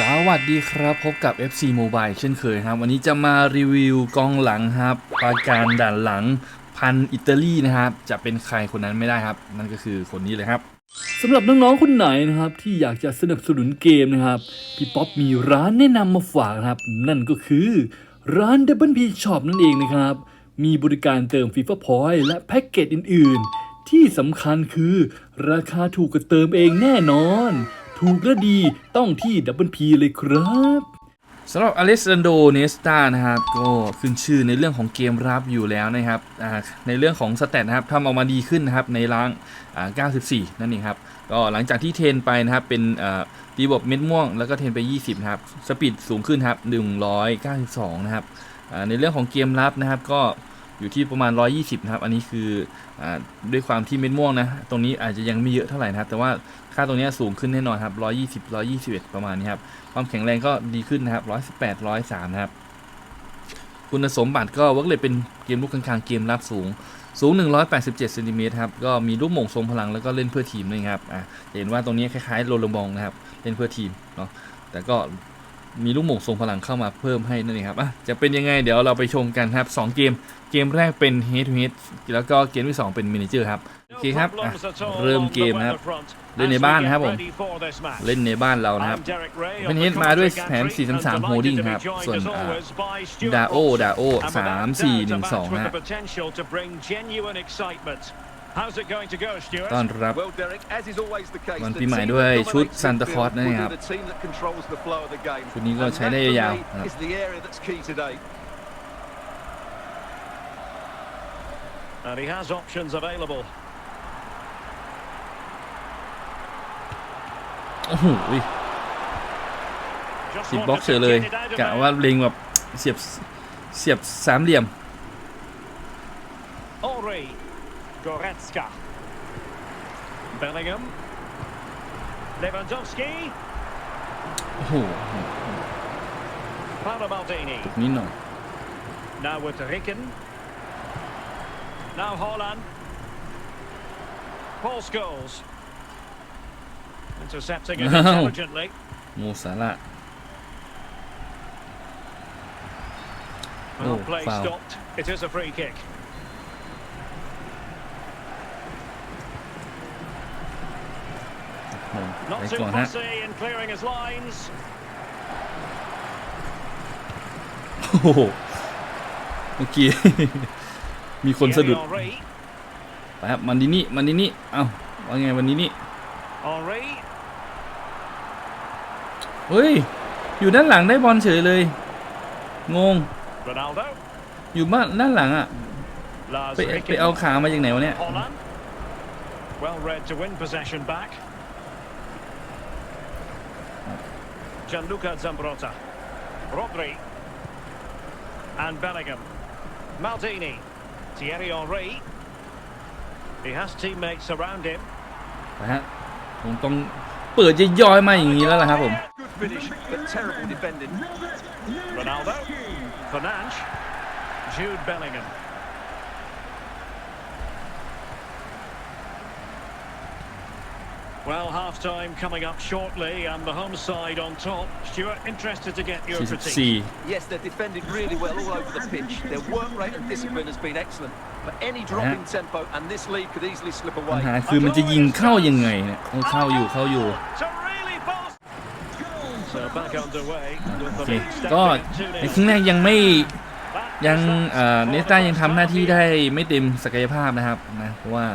สวัสดีครับ พบกับ FC Mobile เช่นเคยครับ วันนี้จะมารีวิวกองหลังครับปาการด่านหลังพันอิตาลีนะครับ จะเป็นใครคนนั้นไม่ได้ครับ นั่นก็คือคนนี้เลยครับสำหรับน้องๆคนไหนนะครับ ที่อยากจะสนับสนุนเกมนะครับ พี่ป๊อปมีร้านแนะนำมาฝากนะครับ นั่นก็คือร้าน Double P Shop นั่นเองนะครับ มีบริการเติม FIFA Point และแพ็กเกจอื่น ๆ ที่สำคัญคือราคาถูกกว่าเติมเองแน่นอน ถูกและดีต้องที่ Double P เลยครับสำหรับอเล็กซานโดเนสตานะครับก็ขึ้นชื่อในเรื่องของเกมรับอยู่แล้วนะครับในเรื่องของสเตตนะครับทำออกมาดีขึ้นนะครับในล้างอ่า94 นั่นเองครับก็หลังจากที่เทนไปนะครับเป็นตีบวกเม็ดม่วงแล้วก็เทนไป 20 นะครับ สปีดสูงขึ้นครับ 192 นะครับในเรื่องของเกมรับนะครับก็อยู่ที่ประมาณ 120 นะครับ อันนี้คืออาด้วยความที่เม็ดม่วงนะ ตรงนี้อาจจะยังไม่เยอะเท่าไหร่นะครับ แต่ว่า ค่าตรงนี้สูงขึ้นแน่นอนครับ 120 121 ประมาณนี้ครับ ความแข็งแรงก็ดีขึ้นนะครับ 118 103 นะครับ คุณสมบัติก็วักเลยเป็นเกมลูกกลางๆ เกมรับสูง สูง 187เซนติเมตรครับ ก็มีลูกหม่งทรงพลังแล้วก็เล่นเพื่อทีมด้วยครับ อะ เห็นว่าตรงนี้คล้ายๆโรลบองนะครับ เล่นเพื่อทีมเนาะ แต่ก็มีลูกหม่งทรงพลังเข้ามาเพิ่มให้นั่นเองครับอะจะเป็นยังไงเดี๋ยวเราไปชมกันครับ 2 เกม เกมแรกเป็น head to head แล้วก็เกมที่ 2 เป็น manager ครับ โอเคครับอะเริ่มเกมนะครับ เล่นในบ้านนะครับผม เล่นในบ้านเรานะครับเป็นฮิตมาด้วยแผน4-3-3 holding ครับ ส่วนดาโอดาโอ3-4-1-2นะฮะต้อนรับ Well, Derek, as is always the case, วัน the ปีใหม่ team ด้วย that ชุด dominates ซานตาคลอส midfield นั่นเอง will ครับ be the team that controls the flow of the game. ชุดนี้ก็ And ใช้ได้ that, for ยาว me, ๆนะครับ is the area that's key today. And he has options available. โอ้โห Just ติดบล็อก wanted เฉย to เลย get it out of กะ there. ว่าเล็งแบบเสียบเสียบสามเหลี่ยม Henri. Goretzka. Bellingham. Lewandowski. โอ้โห Paolo Maldini. นิดหน่อย Now with Ricken. Now Holland. Paul Scholes. Intercepting it Wow. intelligently. โมซาระ Well, Oh, play foul. stopped. It is a free kick. โอ้โห Not ไป too ก่อนฮะ fussy in clearing his lines. โอ้โหเมื่อกี้ มีคนสะดุด Thierry Henry. ไปครับมันดินี่มันดินี่เอ้าว่าไงวันนี้นี่ Henry. เฮ้ย อยู่ด้านหลังได้บอลเฉยเลย งง Ronaldo. อยู่บ้านด้านหลังอะ Lars ไปไป Ricken. เอาขามาจากไหนวะเนี่ย Holland. Well read to win possession back. Gianluca Zambrotta. Rodri. And Bellingham. Maldini. Thierry Henry. He has teammates around him. ไปฮะผมต้องเปิดจะย้อยๆมาอย่างนี้แล้วล่ะครับผม Good finish, but terrible defending. Ronaldo. Fernandes. Jude Bellingham. Well, half time coming up shortly, and the home side on top. Stuart, interested to get your critique. 44 Yes, they're defended really well all over the pitch. Their work rate and discipline has been excellent. But any drop in tempo, and this lead could easily slip ปัญ away. หาคือมันจะยิงเข้ายังไงเนี่ยโอ้เข้าอยู่เข้าอยู่ โอ the เค lead ก็ stepping ใน in ครึ่งแรกยังไม่ 2-0. ยังเอ่อเนสต้ายังทำหน้าที่ได้ไม่เต็มศักยภาพนะครับนะเพราะว่า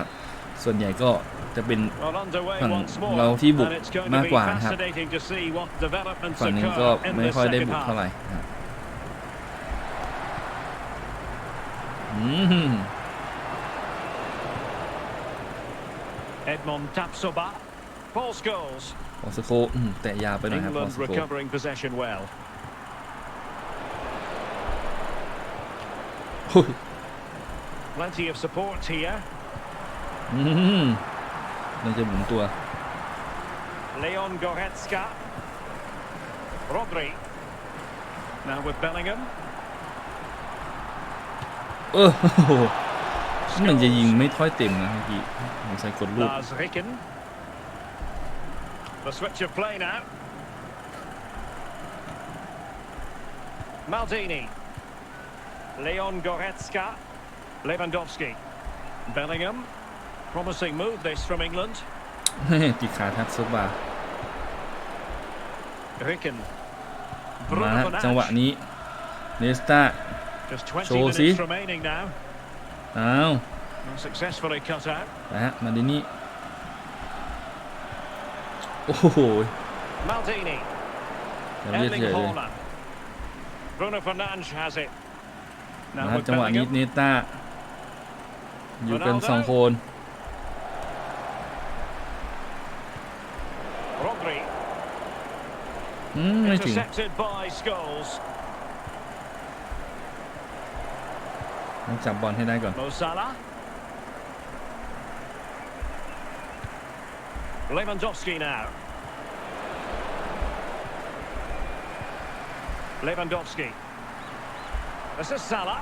ส่วนใหญ่ก็จะเป็น Well, underway ฝั่ง once more, เราที่บุก and it's going to มาก be กว่านะครับ fascinating to see what developments ฝั่งนี้ก็ occur in ไม่ this ค่อยได้ second บุก half. เท่าไหร่นะครับอืม Edmond Tapsoba. Paul Scholes. พอสโคอืมแตะยาวไปหน่อยครับพอ England สโค recovering possession well. โอ้ย Plenty of support here. อืมน่าจะหมุนตัว Leon Goretzka. Rodri. Now with Bellingham. เออโอ้โหมันจะยิงไม่ค่อยเต็มนะเมื่อกี้ผมใส่กดลูก Lars Ricken. The switch of play now. Maldini. Leon Goretzka. Lewandowski. Bellingham. Promising move this from England. ติดขาทัดซุบบา Ricken. มา Bruno ฮะ Fernandes. จังหวะนี้เนสตา Just 20 Show minutes see. remaining now. อ้าว And successfully cut out. นะฮะมาดินี่ โอ้โห Maldini. เดี๋ยวเรียกเฉ Erling ยเลย Haaland. Bruno Fernandes has it. นะ Now ครับ with จังหวะนี้ Bellingham. เนสตาอยู่กัน Ronaldo สองคน Rodri. อืมไม่ถึง Intercepted by Scholes. ต้องจับบอลให้ได้ก่อน Mo Salah. Lewandowski now. Lewandowski. This is Salah.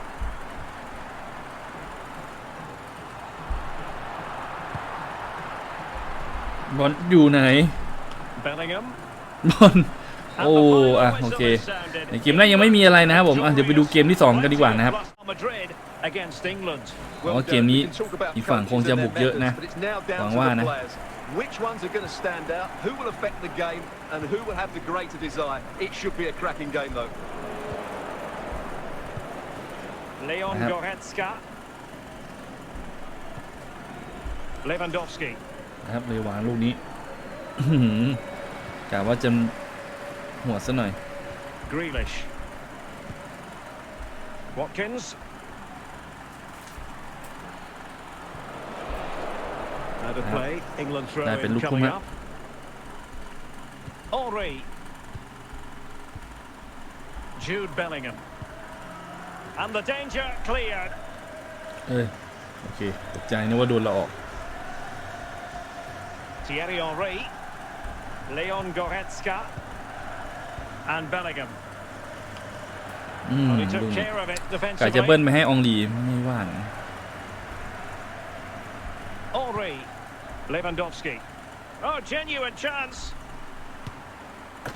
บอลอยู่ไหน Bellingham. บอล And โอ้ the final อะ whistle โอเค is sounded. ในเกมแรกยังไม่มีอะไรนะครับผมอะเดี๋ยวไปดูเกมที่ 2 กันดีกว่านะครับ Madrid against England. อ๋อเกมนี้อีกฝั่งคงจะบุกเยอะนะ หวังว่านะ Which ones are going to stand out? Who will affect the game? And who will have the greater desire? It should be a cracking game, though. Leon Yep. Goretzka. Lewandowski. นะครับเลยวางลูกนี้ อื้อหือกะว่าจะหัวซะหน่อย Grealish. Watkins. lúc coming không ạ? up. Henri. Jude Bellingham. And the danger cleared. เอ้ยโอเคตกใจนึกว่าโดนเราออก Thierry Henry. Leon Goretzka. And Bellingham. อืม Well, he ลู took กนี้ care of it กะจะ defensively. เบิ้ลไปให้อองลีไม่ว่านะ Henri. Lewandowski. Oh, genuine chance.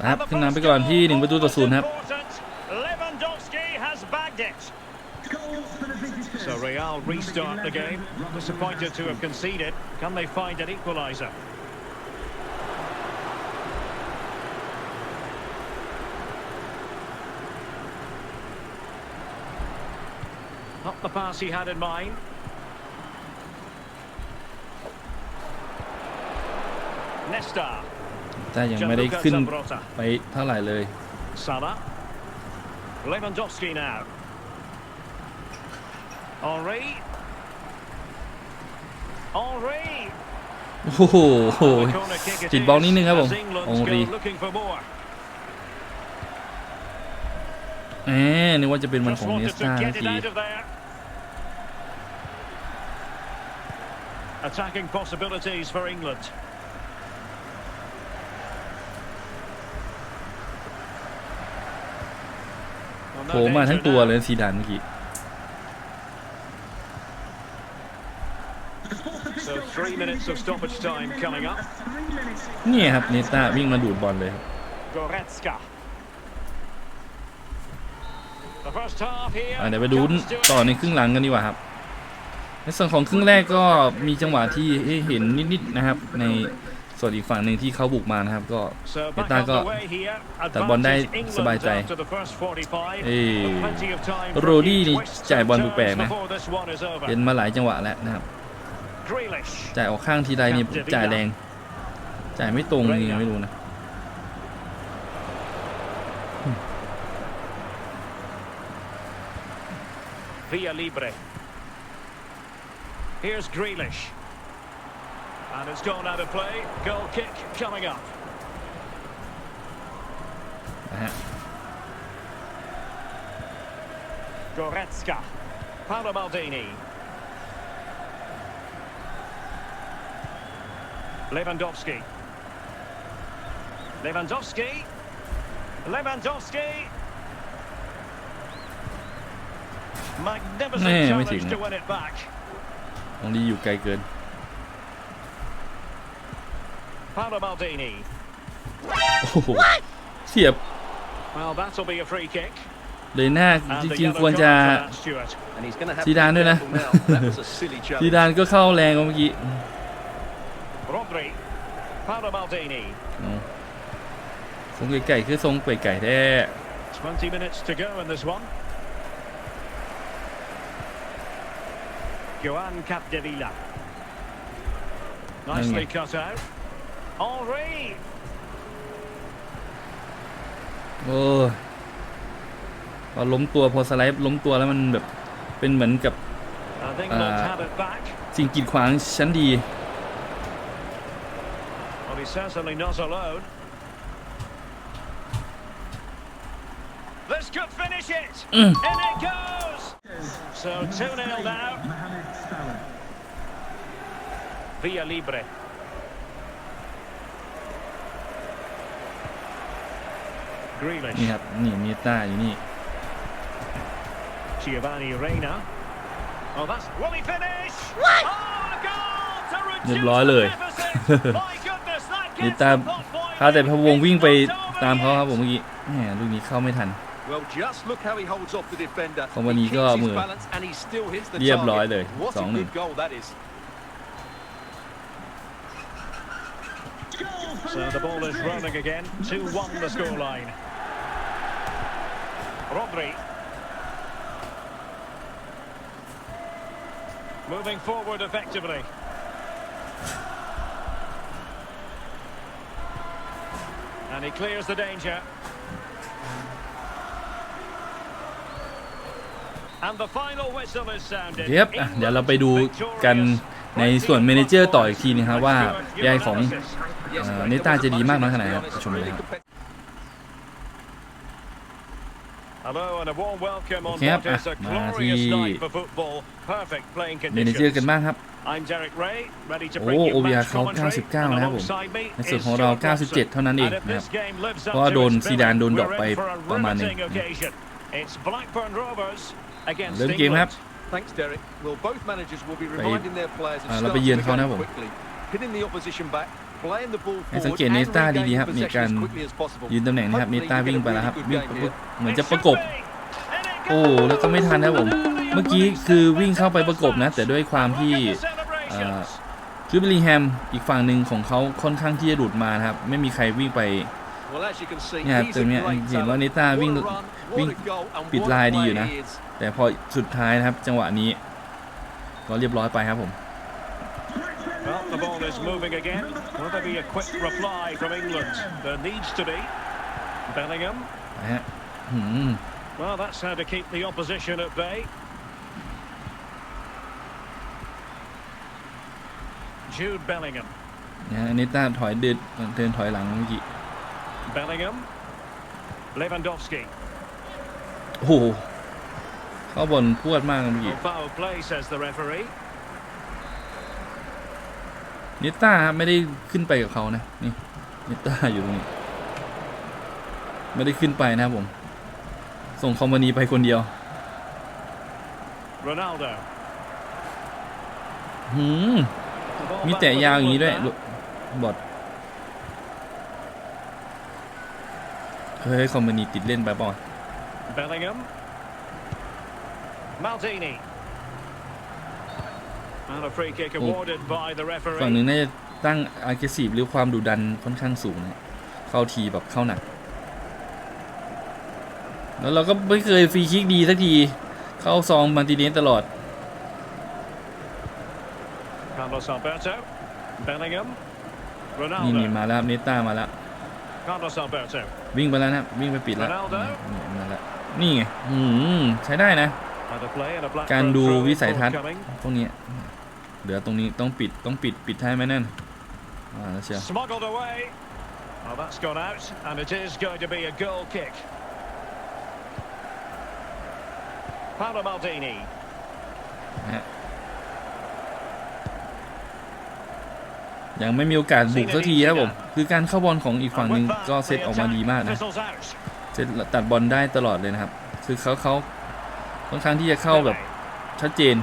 นะครับขึ้นนำไปก่อนที่หนึ่งประตูต่อศูนย์ครับ Lewandowski has bagged it. So Real restart the game. Disappointed to have conceded. Can they find an equaliser? แต่ยังไม่ได้ขึ้น Gianluca Zambrotta. ไปเท่าไหร่เลย Salah. Lewandowski now. Henri. Henri. โอ้โห The corner kick it ติดบอลนิดนึงครับผม is as England อองรี go looking for more. แหมนึกว่าจะเป็นมันข Just องเน wanted ส to ตา get เมื่ it อกี้ out of there. Attacking possibilities for England. โผล่มา danger ทั้งตัว now. เลยซีดานเมื่อกี้ So three minutes of stoppage time coming up. เนี่ยครับเนสตาวิ่งมาดูดบอลเลยครับ Goretzka. The first half here. อะเดี๋ยวไปดู comes to ต่อ an ใน end. ครึ่งหลังกันดีกว่าครับ ในส่วนของครึ่งแรกก็มีจังหวะที่ให้เห็นนิดๆนะครับ ใน ส่วนอีกฝั่งหนึ่งที่เขาบุกมานะครับ ก็ So back Kita on the có- way here. แต่บอลได้ Advantage สบาย England ใจ after the first 45. เอ้ย But plenty of time for โรดี้ a few นี่ twists จ่าย and บอล turns แปลกๆนะ before this one is over. เห็นมาหลายจังหวะแล้วนะครับ Grealish. จ่ายออกข้างทีใดนี่จ่ายแรง จ่ายไม่ตรงยังไงไม่รู้นะ Via Libre. Here's Grealish. And it's gone out of play. Goal kick coming up. นะฮะ Goretzka. Paolo Maldini. Lewandowski. Lewandowski. Lewandowski. Magnificent Nee, challenge weet ik to niet. win it back. ตรงนี้อยู่ไกลเกิน Paolo Maldini. โอ้โหเสียบ Well, that'll be a free kick. เลยหน้า And จ the ริง yellow ๆ ควรจะ card for that, Stuart. And he's going to have ซีดานด้วยนะ to be careful now. That was a silly ซี challenge. ดานก็เข้าแรงกว่าเมื่อกี้ Rodri. Paolo Maldini. เอาทรงไก่ๆคือทรงไก่ไก่แท้ 20 minutes to go in this one. Joan Capdevila. Nicely cut out. Henri. โอ้ยพอล้มตัวพอสไลด์ล้มตัวแล้วมันแบบเป็นเหมือนกับ And England Uh, have it back. สิ่งกีดขวางชั้นดี Well, he's certainly not alone. This could finish it. Mm. In it goes. So 2 0 now. Via Libre. นี่ครับนี่เนต้าอยู่นี่ Giovanni Reina. Oh, that's. Will he finish? Oh, a goal to reduce เรียบร้อยเลย the deficit. My goodness, that นี่ gets ตาม the pot boiling. พาแต่พะวงวิ่งไป It's not ตามเขา over ครับ yet. ผมเมื่อกี้แหมลูกนี้เข้าไม่ทัน Well, just look how he holds off the defender. ของวันนี้ He ก็ keeps his มือ balance and he still hits the เรียบร้อย target. เลย What สอง a หนึ่ง good goal that is. So the ball is rolling again. 2-1 the scoreline. Rodri. Moving forward effectively. And he clears the danger. And the final whistle is sounded. ครับอะเดี๋ยวเราไปดูกันในส่วนเมเนเจอร์ต่ออีกทีนะครับว่าแยกของ Yes, Uh, Greg, Neta it was จะดีมากน้อย nice, ขนาดไหน to ครับ be honest, ชมเลย really ครับ โอเคครับ what is a อะมาที่ glorious night for football. Perfect playing เมเนเจอร์กัน conditions. บ้างครับ I'm Derek Ray, ready to โอ้ bring you OBR match เขา commentary. 99 And นะครับผม alongside me ในส่วน is ของเรา Stuart Robson. 97 เท่านั้นเอง And if นะครับ this game lives up เพราะว่า to โดน its ซีดานโดน billing, ดรอป we're ไป in for a ประมาณหนึ่ง riveting occasion. It's Blackburn Rovers against เริ่มเกมครับ England. Thanks, Derek. Well, both managers will be ไป reminding their players of อ่าเราไป starting เยือน the เขานะ game ผม ให้สังเกตเนสตาดีๆครับ มีการยืนตำแหน่งนะครับเนสตาวิ่งไปแล้วครับวิ่งเหมือนจะประกบ โอ้แล้วก็ไม่ทันนะผม เมื่อกี้คือวิ่งเข้าไปประกบนะ แต่ด้วยความที่คือบลลิแฮมอีกฝั่งหนึ่งของเขาค่อนข้างที่จะหลุดมานะครับ ไม่มีใครวิ่งไปเนี่ยตรงนี้เห็นว่าเนต้าวิ่งวิ่งปิดลายดีอยู่นะ แต่พอสุดท้ายนะครับจังหวะนี้ก็เรียบร้อยไปครับผม Well, the ball is moving again. Will there be a quick reply from England? There needs to be. Bellingham. นะฮะหืม Well, that's how to keep the opposition at bay. Jude Bellingham. นะฮะเนต้าถอยเดินเดินถอยหลังเมื่อกี้ Bellingham. Lewandowski. โอ้โห เข้าบอลพรวดมากเมื่อกี้ Oh, foul play, says the referee. เนต้าไม่ได้ขึ้นไปกับเขานะนี่เนต้าอยู่ตรงนี้ไม่ได้ขึ้นไปนะครับผม ส่งคอมมานีไปคนเดียว Ronaldo. หืม The ball มี back แต่ with ยาวอย่างนี้ England ด้วย now. บอดเฮ้ย คอมมานีติดเล่นไปป่ะ Bellingham. Maldini. And a free kick Oh. awarded by the ฝั่งหนึ่ referee. งน่าจะตั้งอาร์เกซีฟหรือความดุดันค่อนข้างสูงนะเข้าทีแบบเข้าหนัก แล้วเราก็ไม่เคยฟรีคิกดีสักที เข้าซองมาร์ติเนสตลอด Carlos Alberto. Bellingham. นี่นี่ Ronaldo. มาแล้วครับเนต้ามาแล้ว Carlos Alberto. วิ่งไปแล้วนะครับวิ่งไปปิดแล้ว Ronaldo นี่มาแล้วนี่ไงอืมใช้ได้นะ And a play and a black การดู throw-in วิสัยทัศน์ forthcoming. พวกนี้ เหลือตรงนี้ต้องปิดต้องปิดปิดท้ายไหมนั่นอ่าแล้วเชียว Smuggled away. Well, that's gone out, and it is going to be a goal kick. Paolo Maldini. นะฮะยังไม่มีโอกาสบุกสักทีครับผม คือการเข้าบอลของอีกฝั่ง And หนึ่ง with that, ก็เซต the ออกมา attack ดีมากนะ fizzles out. เซตตัดบอลได้ตลอดเลยนะครับ คือเขาเขาค่อนข้างที่จะเข้าแบบ Pele ชัดเจน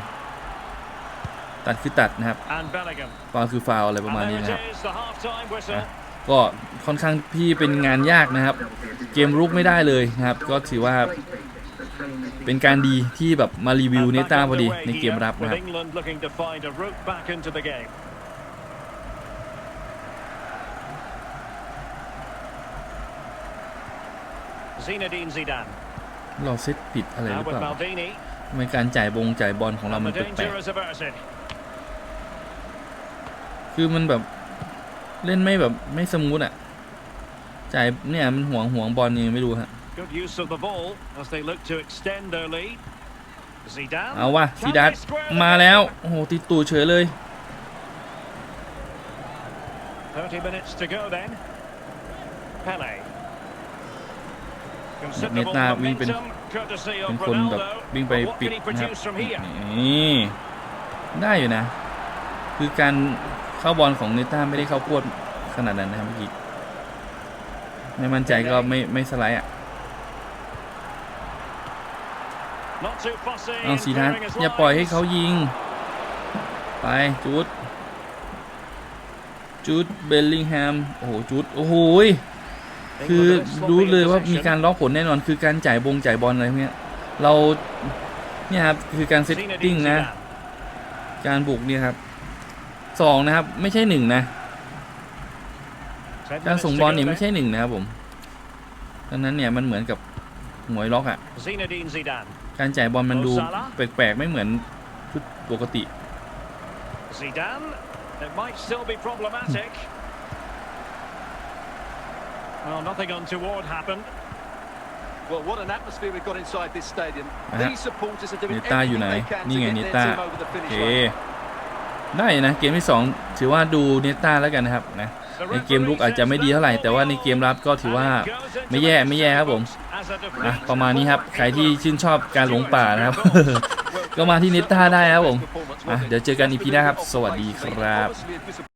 ตัดคือตัดนะครับ And Bellingham. ฟาวคือฟาวอะไรประมาณ And นี้ there นะครับ it is, the half-time whistle. ก็ค่อนข้างที่เป็นงานยากนะครับ เกมรุกไม่ได้เลยนะครับ ก็ถือว่าเป็นการดีที่แบบมารีวิว And เน back ต้าพอดี underway ในเกม here รับ with นะครับ England looking to find a route back into the game. Zinedine Zidane. เราเซตผิดอะไรห Now รือ with เปล่า Maldini. ทำไมการจ่ายบงจ่ายบอลของเรา And มัน the แปลก danger is averted. ๆ คือมันแบบเล่นไม่แบบไม่สมูทอะจ่ายเนี่ยมันห่วงห่วงบอลยังไม่รู้ฮะ Good use of the ball as they look to extend their lead. Zidane. เอาว่ะ Can ซีดัส they square the มาแล้ว game? โอ้โห ติดตูดเฉยเลย30 minutes to go then. Pele. เน Considerable ต้าวิ่งเป็น momentum, courtesy เป็น of คนแบบ Ronaldo. วิ่งไป But what ปิด can he นะครับ produce from here? นี่ได้อยู่นะ คือการ เข้าบอลของเนต้าไม่ได้เข้าพวดขนาดนั้นนะครับเมื่อกี้ไม่มั่นใจก็ไม่ไม่สไลด์อะ Not too fussy เอา in สีทัน clearing his อย่าปล่อยให้ lines. เขายิง ไปจูดจูดเบลลิงแฮมโอ้โหจูดโอ้โหยคือ England are sloppy รู้ in เลยว่ามี possession. การล็อกผลแน่นอน คือการจ่ายบงจ่ายบอลอะไรพวกเนี้ยเราเนี่ยครับคือการเซตติ้ง Zinedine นะ Zidane. การบุกเนี่ยครับ สองนะครับ ไม่ใช่หนึ่งนะ Ten การ minutes ส่ง to บอล go เนี่ยไม่ then. ใช่หนึ่งนะครับผมดังนั้นเนี่ยมันเหมือนกับหมวยล็อกอะ Zinedine Zidane. การจ่ายบอลมันดูโมซาลาห์แปลกๆไม่เหมือนชุดปกติ Zidane. It might still be problematic. Well, nothing untoward happened. Well, what an atmosphere we've got inside this stadium. Uh-huh. These supporters are doing เนต้าอยู่ everything ไหน they can นี่ to ไง get เน their ต้า team over the โอ finish เค line. ได้นะเกมที่สองถือว่าดูเนต้าแล้วกันนะครับนะ The ในเกมลุกอาจจะไม่ดีเท่าไหร่ แต่ว่าในเกมรับก็ถือว่าไม่แย่ไม่แย่ครับผมนะประมาณนี้ครับใครที่ชื่นชอบการหลงป่านะครับ ก็มาที่เนต้าได้ครับผมอะเดี๋ยวเจอกันอีพีหน้าครับ สวัสดีครับ Obviously a disappointment